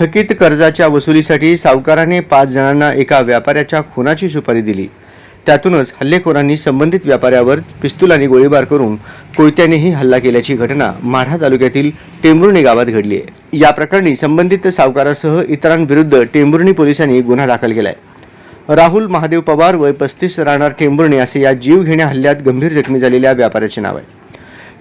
थकीत कर्जाच्या वसुलीसाठी सावकाराने पाच जणांना एका व्यापाऱ्याच्या खुनाची सुपारी दिली. त्यातूनच हल्लेखोरांनी संबंधित व्यापाऱ्यावर पिस्तुलाने गोळीबार करून कोयत्यानेही हल्ला केल्याची घटना माढा तालुक्यातील टेंभुर्णी गावात घडली आहे. या प्रकरणी संबंधित सावकारासह इतरांविरुद्ध टेंभुर्णी पोलिसांनी गुन्हा दाखल केलाय. राहुल महादेव पवार वय पस्तीस राहणार टेंभुर्णी असे या जीवघेण्या हल्ल्यात गंभीर जखमी झालेल्या व्यापाऱ्याचे नाव आहे.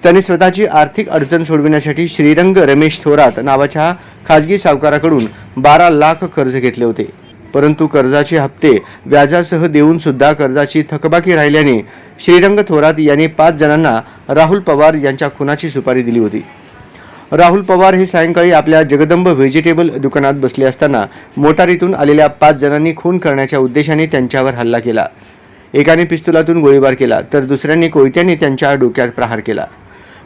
त्याने स्वतःची आर्थिक अडचण सोडविण्यासाठी श्रीरंग रमेश थोरात नावाच्या खाजगी सावकाराकडून बारा लाख कर्ज घेतले होते. परंतु कर्जाचे हप्ते व्याजासह देऊन सुद्धा कर्जाची थकबाकी राहिल्याने श्रीरंग थोरात यांनी पाच जणांना राहुल पवार यांच्या खुनाची सुपारी दिली होती. राहुल पवार हे सायंकाळी आपल्या जगदंब व्हेजिटेबल दुकानात बसले असताना मोटारीतून आलेल्या पाच जणांनी खून करण्याच्या उद्देशाने त्यांच्यावर हल्ला केला. एकाने पिस्तुलातून गोळीबार केला तर दुसऱ्यांनी कोयत्याने त्यांच्या डोक्यात प्रहार केला.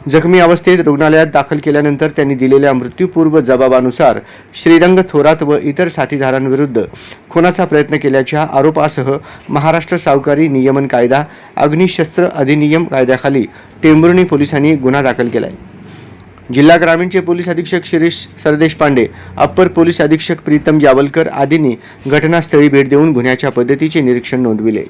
जखमी अवस्थेत रुग्णालयात दाखल केल्यानंतर त्यांनी दिलेल्या मृत्यूपूर्व जबाबानुसार श्रीरंग थोरात व इतर साथीदारांविरुद्ध खुनाचा प्रयत्न केल्याच्या आरोपासह महाराष्ट्र सावकारी नियमन कायदा अग्निशस्त्र अधिनियम कायद्याखाली टेंभुर्णी पोलिसांनी गुन्हा दाखल केलाय. जिल्हा ग्रामीणचे पोलीस अधीक्षक Shirish Sardeshpande upper police अधीक्षक प्रीतम यावलकर आदींनी घटनास्थळी भेट देऊन गुन्ह्याच्या पद्धतीचे निरीक्षण नोंदविले.